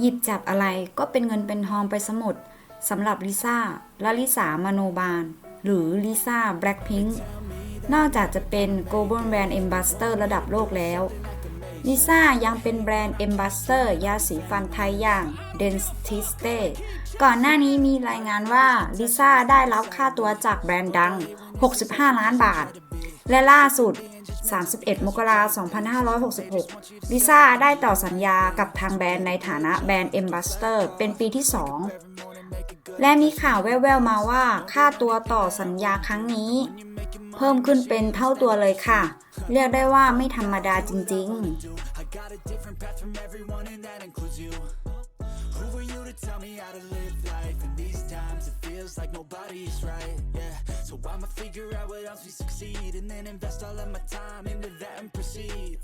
หยิบจับอะไรก็เป็นเงินเป็นทองไปสมุดสำหรับลิซ่าและลิสามโนบาล หรือลิซ่าแบล็ p พิง k นอกจากจะเป็น Global Brand Ambassador ระดับโลกแล้วลิซ่ายังเป็นแบรนด์ Ambassador ยาสีฟันไทยอย่าง Dentiste ก่อนหน้านี้มีรายงานว่าลิซ่าได้รับค่าตัวจากแบรนด์ดัง 65 ล้านบาท และล่าสุด 31 มกราคม 2566 ลิซ่าได้ต่อสัญญากับทางแบรนด์ในฐานะแบรนด์ Ambassador เป็นปีที่ 2 และมีข่าวแว่วๆมาว่าค่าตัวต่อสัญญาครั้งนี้ เพิ่มขึ้นเป็นเท่าตัวเลยค่ะ เรียกได้ว่าไม่ธรรมดาจริง ๆ ourselves, we succeed And then invest all of my time into that and proceed.